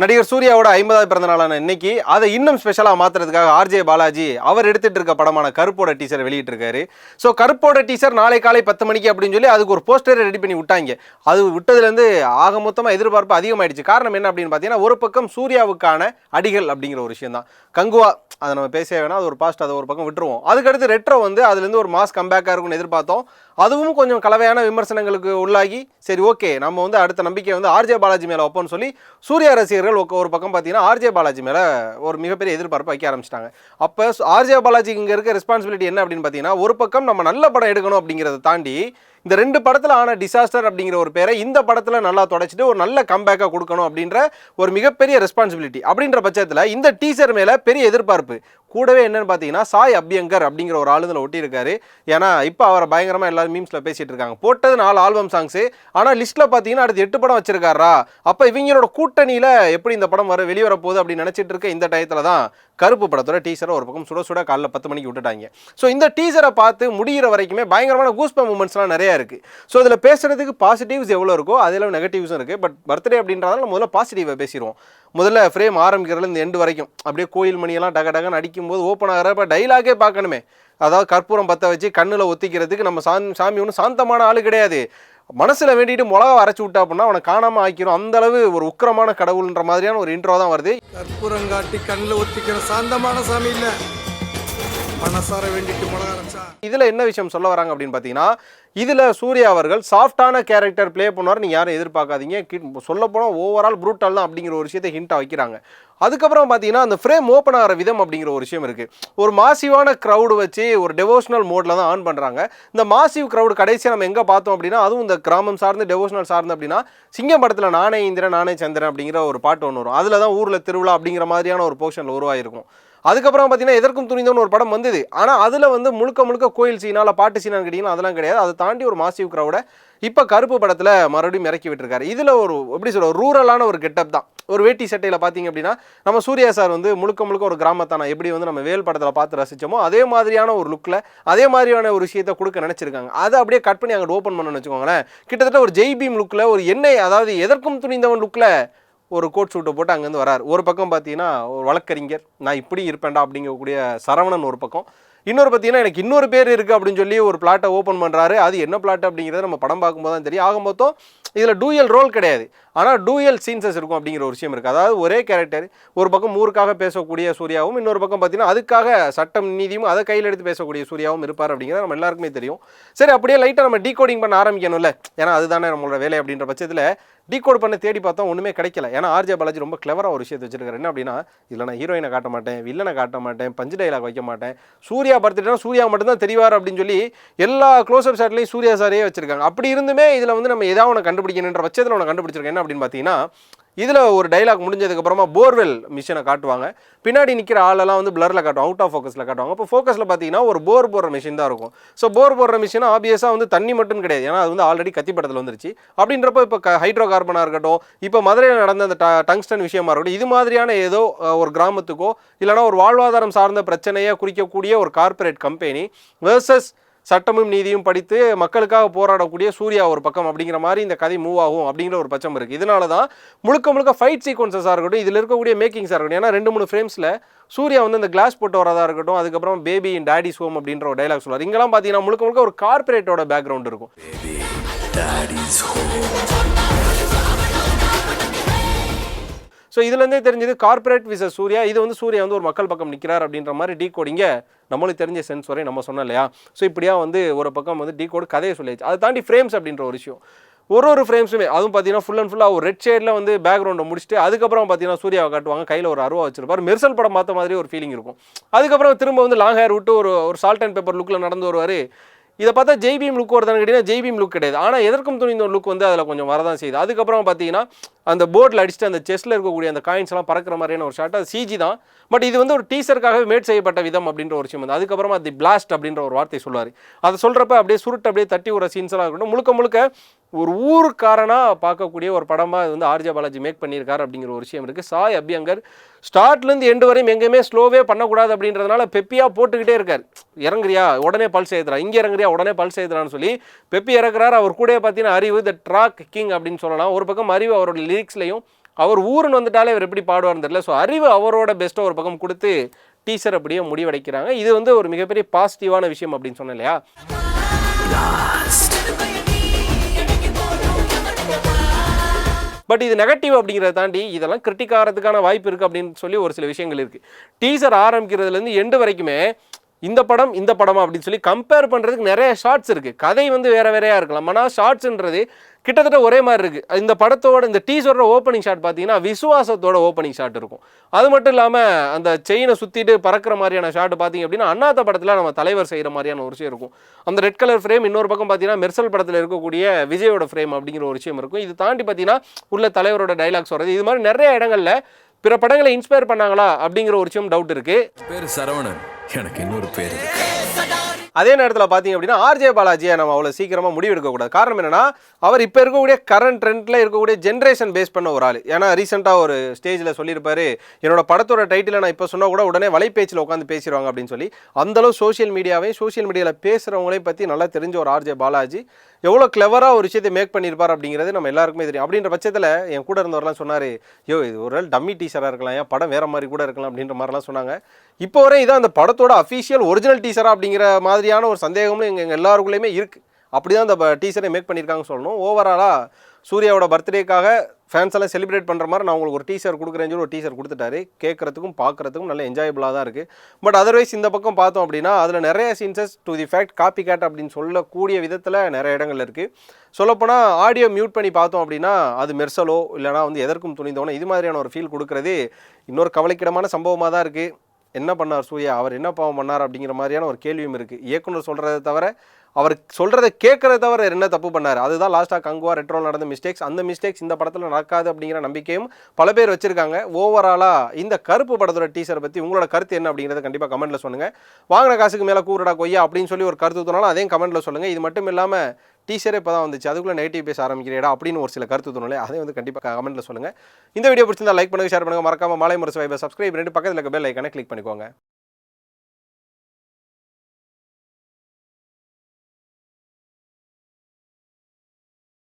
நடிகர் சூர்யாவோட ஐம்பதாவது பிறந்த நாளான இன்னைக்கு. அதை இன்னும் ஸ்பெஷலாக மாத்துறதுக்காக ஆர்ஜே பாலாஜி அவர் எடுத்துட்டு இருக்க படமான கருப்போட டீசர் வெளியிட்டிருக்காரு. ஸோ கருப்போட டீசர் நாளை காலை பத்து மணிக்கு அப்படின்னு சொல்லி அதுக்கு ஒரு போஸ்டர் ரெடி பண்ணி விட்டாங்க. அது விட்டதுலேருந்து ஆக மொத்தமாக எதிர்பார்ப்பு அதிகமாயிடுச்சு. காரணம் என்ன அப்படின்னு பார்த்தீங்கன்னா ஒரு பக்கம் சூர்யாவுக்கான அடிகள் அப்படிங்கிற ஒரு விஷயம் தான் கங்குவா அதை நம்ம பேச வேணாம். அது ஒரு பாஸ்ட் அதை ஒரு பக்கம் விட்டுருவோம். அதுக்கடுத்து ரெட்ரோ வந்து அதுலேருந்து ஒரு மாஸ் கம்பேக்காக இருக்கும்னு எதிர்பார்த்தோம். அதுவும் கொஞ்சம் கலவையான விமர்சனங்களுக்கு உள்ளாகி சரி ஓகே நம்ம வந்து அடுத்த நம்பிக்கை வந்து ஆர்ஜே பாலாஜி மேலே வைப்போம்னு சொல்லி சூர்யா ரசிகர் ரசிகர்கள் ஒரு- பக்கம் பார்த்தீங்கன்னா ஆர்ஜே பாலாஜி மேலே ஒரு மிகப்பெரிய எதிர்பார்ப்பு வைக்க ஆரம்பிச்சிட்டாங்க. அப்போ ஆர்ஜே பாலாஜி இங்கே இருக்க ரெஸ்பான்சிபிலிட்டி என்ன அப்படின்னு பார்த்தீங்கன்னா ஒரு பக்கம் நம்ம நல்ல படம் எடுக்கணும் அப்படிங்கிறத தாண்டி இந்த ரெண்டு படத்தில் ஆன டிசாஸ்டர் அப்படிங்கிற ஒரு பேரை இந்த படத்தில் நல்லா தொடச்சிட்டு ஒரு நல்ல கம்பேக்காக கொடுக்கணும் அப்படின்ற ஒரு மிகப்பெரிய ரெஸ்பான்சிபிலிட்டி அப்படின்ற பட்சத்தில் இந்த டீசர் மேலே பெரிய எதிர்பார்ப்பு. கூடவே என்னன்னு பார்த்தீங்கன்னா சாய் அபியங்கர் அப்படிங்கிற ஒரு ஆளு ஒட்டியிருக்காரு. ஏன்னா இப்போ அவரை பயங்கரமாக எல்லாரும் மீம்ஸில் பேசிகிட்டு இருக்காங்க. போட்டது நாலு ஆல்பம் சாங்ஸு ஆனால் லிஸ்ட்டில் பார்த்தீங்கன்னா அடுத்து எட்டு படம் வச்சிருக்காரா? அப்போ இவங்களோட கூட்டணியில் எப்படி இந்த படம் வர வெளிவர போகுது அப்படின்னு நினச்சிட்டு இருக்க இந்த டயத்தில் தான் கருப்பு படத்தோட டீசரை ஒரு பக்கம் சுட சுட காலைல பத்து மணிக்கு விட்டுட்டாங்க. ஸோ இந்த டீசரை பார்த்து முடிகிற வரைக்குமே பயங்கரமான கூஸ்ப மூமெண்ட்ஸ்லாம் நிறைய இருக்குது ஸோ இதில் பேசுகிறதுக்கு பாசிட்டிவ்ஸ் எவ்வளோ இருக்கோ அதில் நெகட்டிவ்ஸும் இருக்குது பட் பர்த்டே அப்படின்றதால முதல்ல பாசிட்டிவாக பேசிடுவோம். முதல்ல ஃப்ரேம் ஆரம்பிக்கிறதுல இந்த எண்டு வரைக்கும். அப்படியே கோயில் மணியெல்லாம் டக டகன்னு அடிக்கும்போது ஓப்பன் ஆகிறப்ப டைலாகே பார்க்கணுமே. அதாவது கற்பூரம் பற்ற வச்சு கண்ணில் ஒத்திக்கிறதுக்கு நம்ம சாமி சாமி ஒன்றும் சாந்தமான ஆள் கிடையாது. மனசில் வேண்டிட்டு மிளகா அரைச்சி விட்டா அப்படின்னா அவனை காணாமல் ஆக்கிரும். அந்த அளவு ஒரு உக்கிரமான கடவுள்ன்ற மாதிரியான ஒரு இன்ட்ரோ தான் வருது. கற்பூரம் காட்டி கண்ணில் ஒத்திக்கிற சாந்தமான சாமி இல்லை. மனசார வேண்டிட்டு போட ஆரம்பிச்சா இதில் என்ன விஷயம் சொல்ல வராங்க அப்படின்னு பார்த்தீங்கன்னா இதில் சூர்யா அவர்கள் சாஃப்டான கேரக்டர் ப்ளே பண்ணுவார் நீங்கள் யாரும் எதிர்பார்க்காதீங்க. சொல்ல போனால் ஓவரால் ப்ரூட்டல் தான் அப்படிங்கிற ஒரு விஷயத்தை ஹிண்ட்டாக வைக்கிறாங்க. அதுக்கப்புறம் பார்த்தீங்கன்னா அந்த ஃப்ரேம் ஓப்பன் ஆகிற விதம் அப்படிங்கிற ஒரு விஷயம் இருக்குது ஒரு மாசிவான க்ரௌடு வச்சு ஒரு டெவோஷனல் மோடில் தான் ஆன் பண்ணுறாங்க இந்த மாசிவ் க்ரௌடு கடைசியாக நம்ம எங்கே பார்த்தோம் அப்படின்னா அதுவும் இந்த கிராமம் சார்ந்து டெவோஷனல் சார்ந்து அப்படின்னா சிங்கம் படத்தில் நானே இந்திரன் நானே சந்திரன் அப்படிங்கிற ஒரு பாட்டு ஒன்று வரும். அதில் தான் ஊரில் திருவிழா அப்படிங்கிற மாதிரியான ஒரு போர்ஷனில் உருவாயிருக்கும் அதுக்கப்புறம் பார்த்தீங்கன்னா எதற்கும் துணிந்தவன் ஒரு படம் வந்தது. ஆனால் அதில் வந்து முழுக்க முழுக்க கோயில் சீனால பாட்டு சீனான்னு கேட்டிங்கன்னா அதெல்லாம் கிடையாது. அதை தாண்டி ஒரு மாசிவ் க்ரௌட இப்போ கருப்பு படத்தில் மறுபடியும் இறக்கி விட்டுருக்காரு. இதில் ஒரு எப்படி சொல்கிற ரூரலான ஒரு கெட்டப் தான். ஒரு வேட்டி சட்டையில் பார்த்தீங்க அப்படின்னா நம்ம சூர்யா சார் வந்து முழுக்க முழுக்க ஒரு கிராமத்தான எப்படி வந்து நம்ம வேல் படத்தில் பார்த்து ரசித்தோமோ அதே மாதிரியான ஒரு லுக்கில் அதே மாதிரியான ஒரு விஷயத்தை கொடுக்க நினச்சிருக்காங்க. அதை அப்படியே கட் பண்ணி அங்கே ஓப்பன் பண்ணணும்னு வச்சுக்கோங்களேன். கிட்டத்தட்ட ஒரு ஜெய்பீம் லுக்கில் ஒரு எண்ணெய் அதாவது எதற்கும் துணிந்தவன் லுக்கில் ஒரு கோட் சூட்டை போட்டு அங்கேருந்து வரார். ஒரு பக்கம் பார்த்தீங்கன்னா ஒரு வழக்கறிஞர் நான் இப்படி இருப்பேன்டா அப்படிங்கக்கூடிய சரவணன் ஒரு பக்கம். இன்னொரு பார்த்தீங்கன்னா எனக்கு இன்னொரு பேர் இருக்குது அப்படின்னு சொல்லி ஒரு பிளாட்டை ஓப்பன் பண்ணுறாரு அது என்ன பிளாட் அப்படிங்கிறத நம்ம படம் பார்க்கும்போது தான் தெரியும். ஆக மொத்தம் இதில் டூயல் ரோல் கிடையாது. ஆனால் டூயல் சீன்சஸ் இருக்கும் அப்படிங்கிற ஒரு விஷயம் இருக்குது அதாவது ஒரே கேரக்டர் ஒரு பக்கம் ஊருக்காக பேசக்கூடிய சூர்யாவும் இன்னொரு பக்கம் பார்த்தீங்கன்னா அதுக்காக சட்டம் நீதியும் அதை கையில் எடுத்து பேசக்கூடிய சூர்யாவும் இருப்பார் அப்படிங்கிறது நம்ம எல்லாருக்குமே தெரியும். சரி அப்படியே லைட்டாக நம்ம டீகோடிங் பண்ண ஆரம்பிக்கணும்ல. ஏன்னா அதுதானே நம்மளோட வேலை அப்படின்ற பட்சத்தில் டீகோட் பண்ண தேடி பார்த்தா ஒன்றுமே கிடைக்கல. ஏன்னா ஆர்ஜே பாலாஜி ரொம்ப கிளவராக ஒரு விஷயத்தை வச்சிருக்காரு. என்ன அப்படின்னா இதில் நான் ஹீரோயினை காட்ட மாட்டேன் வில்லனை காட்ட மாட்டேன் பஞ்சு டைலாக் வைக்க மாட்டேன். சூர்யா படுத்துட்டா சூர்யா மட்டும்தான் தெரிவார் அப்படின்னு சொல்லி எல்லா க்ளோஸ்அப் ஷாட்லையும் சூர்யா சாரே வச்சிருக்காங்க. அப்படி இருந்துமே இதில் வந்து நம்ம ஏதாவது ஒன்று கண்டுபிடிக்கணுன்ற பட்சத்தில் ஒன்று கண்டுபிடிச்சிருக்கேன் என்ன அப்படின்னு பார்த்தீங்கன்னா இதில் ஒரு டைலாக் முடிஞ்சதுக்கப்புறமா போர்வெல் மிஷினை காட்டுவாங்க. பின்னாடி நிற்கிற ஆளெல்லாம் வந்து பிளரில் காட்டுவாங்க அவுட் ஆஃப் ஃபோக்கஸில் காட்டுவாங்க. அப்போ ஃபோக்கஸில் பார்த்தீங்கன்னா ஒரு போர் போடுற மிஷின் தான் இருக்கும். ஸோ போர் போடுற மிஷின் ஆபியஸாக வந்து தண்ணி மட்டும் கிடையாது. ஏன்னா அது வந்து ஆல்ரெடி கத்திப்படத்தில் வந்துருச்சு. அப்படின்றப்போ இப்போ ஹைட்ரோ கார்பனாக இருக்கட்டும் இப்போ மதுரையில் நடந்த அந்த ட- டங்ஸ்டன் விஷயமா இருக்கட்டும் இது மாதிரியான ஏதோ ஒரு கிராமத்துக்கோ இல்லைனா ஒரு வாழ்வாதாரம் சார்ந்த பிரச்சனையை குறிக்கக்கூடிய ஒரு கார்ப்பரேட் கம்பெனி வேர்சஸ் சட்டமும் நீதியும் படித்து மக்களுக்காக போராடக்கூடிய சூர்யா ஒரு பக்கம் அப்படிங்கிற மாதிரி இந்த கதை மூவ் ஆகும் அப்படிங்கிற ஒரு பட்சம் இருக்குது இதனால தான் முழுக்க முழுக்க ஃபைட் சீக்வன்சஸாக இருக்கட்டும் இதில் இருக்கக்கூடிய மேக்கிங்ஸாக இருக்கட்டும் ஏன்னா ரெண்டு மூணு ஃப்ரேம்ஸில் சூர்யா வந்து இந்த கிளாஸ் போட்டு வரதா இருக்கட்டும் அதுக்கப்புறம் பேபி இன் டேடிஸ் ஹோம் அப்படின்ற ஒரு டைலாக் சொல்லுவார். இங்கெல்லாம் பார்த்தீங்கன்னா முழுக்க முழுக்க ஒரு கார்ப்பரேட்டோட பேக்ரவுண்ட் இருக்கும். ஸோ இதுலேருந்தே தெரிஞ்சது கார்ப்பரேட் விச சூர்யா இது வந்து சூர்யா வந்து ஒரு மக்கள் பக்கம் நிற்கிறார் அப்படின்ற மாதிரி டீ கோடிங்க நம்மளுக்கு தெரிஞ்ச சென்ஸ் வரை நம்ம சொன்னோம் இல்லையா? ஸோ இப்படியா வந்து ஒரு பக்கம் வந்து டீ கோடு கதையை சொல்லியாச்சு. அதை தாண்டி ஃப்ரேம்ஸ் அப்படின்ற ஒரு விஷயம். ஒரு ஒரு ஃப்ரேம்ஸுமே அதுவும் பார்த்தீங்கன்னா ஃபுல் அண்ட் ஃபுல்லாக ஒரு ரெட் ஷேடில் வந்து பேக்ரவுண்டை முடிச்சுட்டு அதுக்கப்புறம் பார்த்தீங்கன்னா சூர்யாவை காட்டுவாங்க கையில் ஒரு அருவா வச்சிருப்பார். மெர்சல் படம் பார்த்த மாதிரி ஒரு ஃபீலிங் இருக்கும். அதுக்கப்புறம் திரும்ப வந்து லாங் ஹேர் விட்டு ஒரு ஒரு சால்ட் அண்ட் பேப்பர் லுக்கில் நடந்து வருவார். இதை பார்த்தா ஜெய்பீம் லுக் வருதான்னு கேட்டிங்கன்னா ஜெய்பீம் லுக் கிடையாது. ஆனால் எதற்கும் துணிந்த ஒரு லுக் வந்து அதில் கொஞ்சம் வரதான் செய்யுது. அதுக்கப்புறம் பார்த்தீங்கன்னா அந்த போர்டில் அடிச்சுட்டு அந்த செஸ்ட்டில் இருக்கக்கூடிய அந்த காயின்ஸ்லாம் பறக்கிற மாதிரியான ஒரு ஷாட் அது சிஜி தான். பட் இது வந்து ஒரு டீசருக்காகவே மேட் செய்யப்பட்ட விதம் அப்படின்ற ஒரு விஷயம். வந்து அதுக்கப்புறமா தி பிளாஸ்ட் அப்படின்ற ஒரு வார்த்தை சொல்லுவார் அதை சொல்கிறப்ப அப்படியே சுருட்டு அப்படியே தட்டி ஒரு சீன்ஸ்லாம் இருக்கட்டும். முழுக்க முழுக்க ஒரு ஊருக்காரனாக பார்க்கக்கூடிய ஒரு படமாக இது வந்து ஆர்ஜே பாலாஜி மேக் பண்ணியிருக்காரு அப்படிங்கிற ஒரு விஷயம் இருக்குது சாய் அபியங்கர் ஸ்டார்ட்லேருந்து எண்டு வரையும் எங்கேயுமே ஸ்லோவே பண்ணக்கூடாது அப்படின்றதுனால பெப்பியாக போட்டுக்கிட்டே இருக்கார். இறங்குறியா? உடனே பல்ஸ் ஏற்றுறா இங்கே இறங்குறியா? உடனே பல்ஸ் ஏற்றுறான்னு சொல்லி பெப்பி இறக்குறாரு. அவர் கூட பார்த்தீங்கன்னா அறிவு த ட்ராக் கிங் அப்படின்னு சொல்லலாம். ஒரு பக்கம் அறிவு அவரோட லிரிக்ஸ்லையும் அவர் ஊருன்னு வந்துட்டாலே இவர் எப்படி பாடுவார்னு தெரியல. ஸோ அறிவு அவரோட பெஸ்ட்டை ஒரு பக்கம் கொடுத்து டீசர் அப்படியே முடிவடைக்கிறாங்க. இது வந்து ஒரு மிகப்பெரிய பாசிட்டிவான விஷயம் அப்படின்னு சொன்னேன் இல்லையா? பட் இது நெகட்டிவ் அப்படிங்கிறத தாண்டி இதெல்லாம் கிரிட்டிக் ஆகிறதுக்கான வாய்ப்பு இருக்குது அப்படின்னு சொல்லி ஒரு சில விஷயங்கள் இருக்குது டீசர் ஆரம்பிக்கிறதுலேருந்து எண்டு வரைக்குமே இந்த படம் இந்த படமா அப்படின்னு சொல்லி கம்பேர் பண்ணுறதுக்கு நிறைய ஷார்ட்ஸ் இருக்குது கதை வந்து வேறு வேறையாக இருக்கலாம். ஆனால் ஷார்ட்ஸுன்றது கிட்டத்தட்ட ஒரே மாதிரி இருக்குது இந்த படத்தோட இந்த டீசரோட ஓப்பனிங் ஷாட் பார்த்தீங்கன்னா விசுவாசத்தோட ஓப்பனிங் ஷாட் இருக்கும். அது மட்டும் இல்லாமல் அந்த செயினை சுற்றிட்டு பறக்கிற மாதிரியான ஷாட் பார்த்தீங்க அப்படின்னா அண்ணாத்த படத்தில் நம்ம தலைவர் செய்கிற மாதிரியான ஒரு விஷயம் இருக்கும். அந்த ரெட் கலர் ஃப்ரேம் இன்னொரு பக்கம் பார்த்தீங்கன்னா மெர்சல் படத்தில் இருக்கக்கூடிய விஜயோட ஃப்ரேம் அப்படிங்கிற ஒரு விஷயம் இருக்கும். இது தாண்டி பார்த்தீங்கன்னா உள்ள தலைவரோட டைலாக்ஸ் வர்றது. இது மாதிரி நிறைய இடங்களில் பிற படங்களை இன்ஸ்பயர் பண்ணாங்களா அப்படிங்கிற ஒரு விஷயம் டவுட் இருக்குது பேரு சரவணன். எனக்கு இன்னொரு பேர் அதே நேரத்தில் பார்த்தீங்க அப்படின்னா ஆர்ஜே பாலாஜியை நம்ம அவ்வளோ சீக்கிரமாக முடிவெடுக்கக்கூடாது. காரணம் என்னன்னா அவர் இப்போ இருக்கக்கூடிய கரண்ட் ட்ரெண்டில் இருக்கக்கூடிய ஜென்ரேஷன் பேஸ் பண்ண ஒரு ஆள். ஏன்னா ரீசெண்டாக ஒரு ஸ்டேஜில் சொல்லியிருப்பார் என்னோட படத்தோட டைட்டில் நான் இப்போ சொன்னால் கூட உடனே வலைபேச்சில் உட்காந்து பேசிடுவாங்க அப்படின்னு சொல்லி. அந்தளவு சோஷியல் மீடியாவையும் சோஷியல் மீடியாவில் பேசுகிறவங்களையும் பற்றி நல்லா தெரிஞ்ச ஒரு ஆர்ஜே பாலாஜி எவ்வளோ கிளவராக ஒரு விஷயத்தை மேக் பண்ணியிருப்பார் அப்படிங்கிறது நம்ம எல்லாருக்குமே தெரியும். அப்படின்ற பட்சத்தில் என் கூட இருந்தவரெலாம் சொன்னார் யோ இது ஒரு நாள் டம்மி டீசராக இருக்கலாம் ஏன் படம் வேறு மாதிரி கூட இருக்கலாம் அப்படின்ற மாதிரிலாம் சொன்னாங்க. இப்போ வரை இதான் அந்த படத்தோட அஃபீஷியல் ஒரிஜினல் டீசரா அப்படிங்கிற மாதிரியான ஒரு சந்தேகமும் எங்கள் எங்கள் எல்லாருக்குள்ளேயுமே இருக்குது அப்படி தான் அந்த டீசரை மேக் பண்ணியிருக்காங்கன்னு சொல்லணும். ஓவராலாக சூர்யாவோட பர்த்டேக்காக ஃபேன்ஸ் எல்லாம் செலிப்ரேட் பண்ணுற மாதிரி நான் உங்களுக்கு ஒரு டீசர் கொடுக்குறேன்னு சொல்லி ஒரு டீசர் கொடுத்துட்டாரு. கேட்குறதுக்கும் பார்க்குறதுக்கும் நல்ல என்ஜாயபிளாக தான் இருக்குது பட் அதர்வைஸ் இந்த பக்கம் பார்த்தோம் அப்படின்னா அதில் நிறைய scenes to the fact copy cat அப்படின்னு சொல்லக்கூடிய விதத்தில் நிறைய இடங்கள் இருக்குது சொல்லப்போனால் ஆடியோ மியூட் பண்ணி பார்த்தோம் அப்படின்னா அது மெர்சலோ இல்லைனா வந்து எதற்கும் துணிந்தவனோ இது மாதிரியான ஒரு ஃபீல் கொடுக்குறது இன்னொரு கவலைக்கிடமான சம்பவமாக தான் இருக்குது என்ன பண்ணார் சூர்யா? அவர் என்ன பாவம் பண்ணார் அப்படிங்கிற மாதிரியான ஒரு கேள்வியும் இருக்குது இயக்குனர் சொல்கிறத தவிர அவர் சொல்கிறத கேட்குறத தவிர என்ன தப்பு பண்ணார்? அதுதான் லாஸ்ட்டாக கங்குவா ரெட்ரோல் நடந்த மிஸ்டேக்ஸ் அந்த மிஸ்டேக்ஸ் இந்த படத்தில் நடக்காது அப்படிங்கிற நம்பிக்கையும் பல பேர் வச்சுருக்காங்க. ஓவராலாக இந்த கருப்பு படத்தோட டீச்சர் பற்றி உங்களோட கருத்து என்ன அப்படிங்கிறத கண்டிப்பாக கமெண்ட்டில் சொல்லுங்கள் வாங்கின காசுக்கு மேலே கூறடா கொய்யா அப்படின்னு சொல்லி ஒரு கருத்து தோணாலும் அதையும் கமெண்ட்டில் சொல்லுங்கள் இது மட்டும் இல்லாமல் டீச்சரே இப்போ தான் வந்துச்சு. அதுக்குள்ளே நெகட்டிவ் பேச ஆரம்பிக்கிறேடா அப்படின்னு ஒரு சில கருத்து தோணலை அதையும் வந்து கண்டிப்பாக கமெண்ட்டில் சொல்லுங்கள் இந்த வீடியோ பிடிச்சிருந்தா லைக் பண்ணுங்கள் ஷேர் பண்ணுங்கள் மறக்காமல் மாலை முரசு வைபர் சப்ஸ்கிரைப் பண்ணிட்டு பக்கத்தில் இருக்க பெல் ஐக்கானே கிளிக் பண்ணிக்கோங்க.